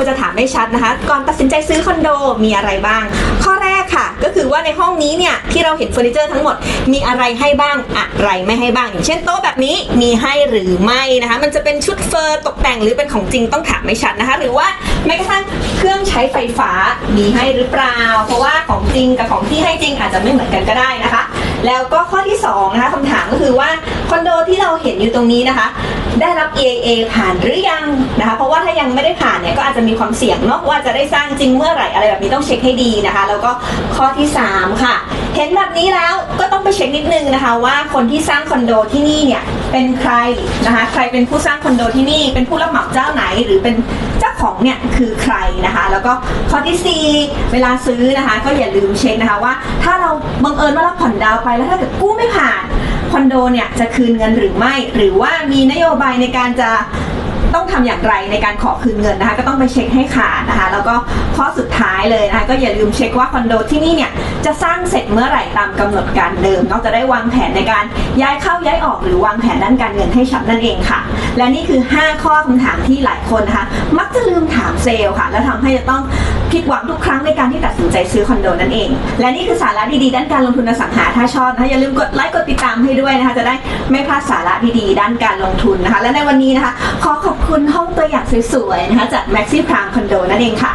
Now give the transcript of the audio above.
ควรจะถามให้ชัดนะคะ ก่อนตัดสินใจซื้อคอนโดมีอะไรบ้าง ข้อแรกค่ะ ก็คือว่าในห้องนี้เนี่ยที่เราเห็นเฟอร์นิเจอร์ทั้งหมดมีอะไรให้บ้างอะไรไม่ให้บ้าง อย่างเช่นโต๊ะแบบนี้มีให้หรือไม่นะคะ มันจะเป็นชุดเฟอร์ตกแต่งหรือเป็นของจริงต้องถามไม่ชัดนะคะ หรือว่าแม้กระทั่งเครื่องใช้ไฟฟ้ามีให้หรือเปล่า เพราะว่าของจริงกับของที่ให้จริงอาจจะไม่เหมือนกันก็ได้นะคะ แล้วก็ข้อที่สองนะคะคำถามก็คือว่าคอนโดที่ เราเห็นอยู่ตรงนี้นะคะ ได้รับ EIA ผ่านหรือยังนะคะ เพราะว่าถ้ายังไม่ได้ผ่านเนี่ยก็อาจจะมีความเสี่ยงเนาะว่าจะได้สร้างจริงเมื่อไหร่อะไรแบบนี้ต้องเช็คให้ดีนะคะ แล้วก็ข้อที่ 3 ค่ะ เห็นแบบนี้แล้วก็ต้องไปเช็คนิดนึงนะคะว่าคนที่สร้างคอนโดที่นี่เนี่ยเป็นใครนะคะใครเป็นผู้สร้างคอนโดที่นี่ เป็นผู้รับเหมาเจ้าไหนหรือเป็นเจ้าของเนี่ยคือใครนะคะ แล้วก็ข้อที่ 4 เวลาซื้อนะคะ ก็อย่าลืมเช็คนะคะว่า ถ้าเราบังเอิญว่าเราผ่อนดาวไปแล้วถ้าเกิดกู้ไม่ผ่าน คอนโดเนี่ยจะคืนเงินหรือไม่ หรือว่ามีนโยบายในการจะ ต้องทำอย่างไรในการขอคืนเงินนะคะ ก็ต้องไปเช็คให้ขาดนะคะ แล้วก็ข้อสุดท้ายเลยนะคะก็อย่าลืมเช็คว่าคอนโดที่นี่เนี่ยจะสร้างเสร็จเมื่อไหร่ตามกำหนดการเดิมเนาะจะได้วางแผนในการย้ายเข้าย้ายออกหรือวางแผนด้านการเงินให้ชัดนั่นเองค่ะ และนี่คือ 5 ข้อคำถามที่หลายคนนะคะมักจะลืมถามเซลล์ค่ะ แล้วทำให้จะต้องผิดหวังทุกครั้งในการที่ตัดสินใจซื้อคอนโดนั่นเอง และนี่คือสาระดีๆ ด้านการลงทุนอสังหาถ้าชอบนะคะอย่าลืมกดไลค์กดติดตามให้ด้วยนะคะจะได้ไม่พลาดสาระดีๆ ด้านการลงทุนนะคะ และในวันนี้นะคะขอ ขอบคุณห้องตัวอย่างสวยๆนะคะจาก Maxi Prime Condo นั่นเองค่ะ